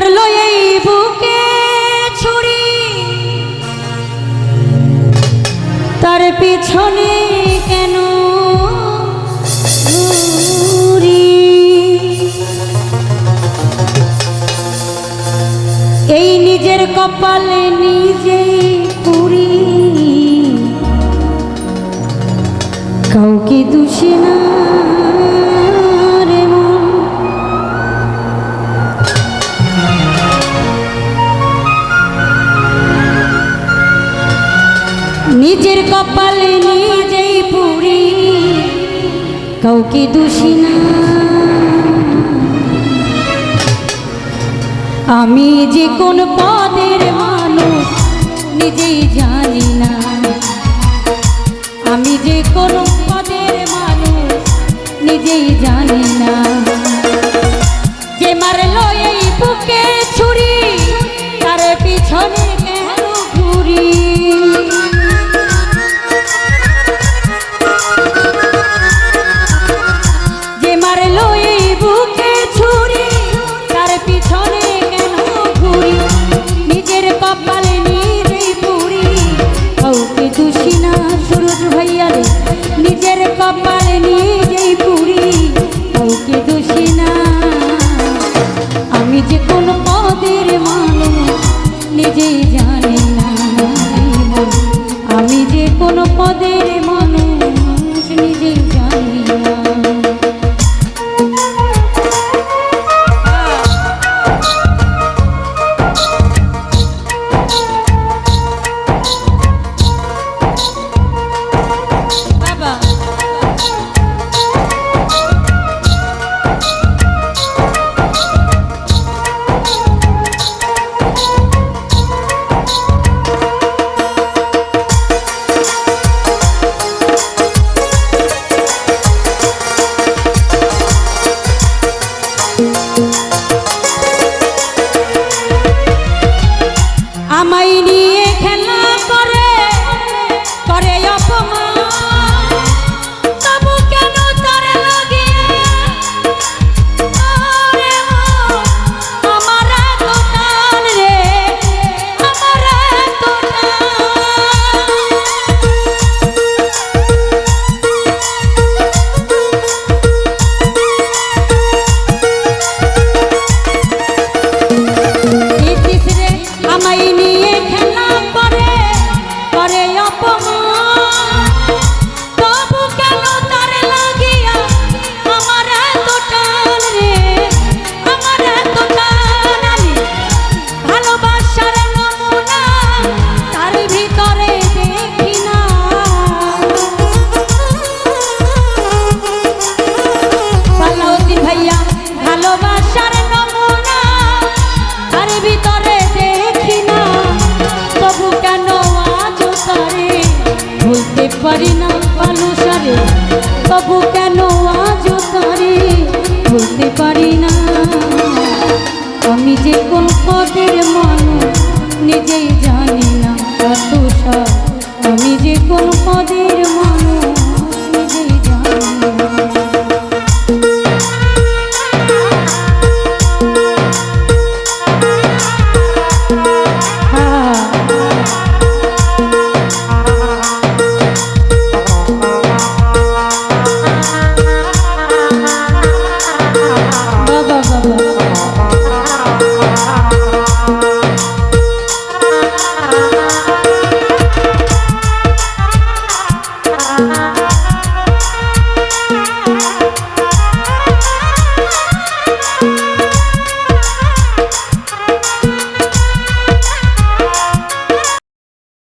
মারলো এই বুকে ছুরি। তার পিছনে কেন এই নিজের কপালে নিজেই পুরি। কাউকে দোষী না নিজের কপালে নিজেই পুরি। কাউকে দোষী না। আমি যে কোন পদের মানুষ, নিজেই জানি না। আমি যে কোন পদের মানুষ, নিজেই জানি না। যে মারলো এই বুকে ছুরি আমি যে কোন পদের মানুষ নিজেই জানি না আমি যে কোন পদের ভালোবাসার নমুনা, তার ভিতরে দেখি না। তবু কেন আজ তারে ভুলতে পারি না ভালোসারে তবু কেন আজ তারে ভুলতে পারি না? আমি যে কোন পদের মানুষ, নিজেই জানি না এত সব। আমি যে কোন পদের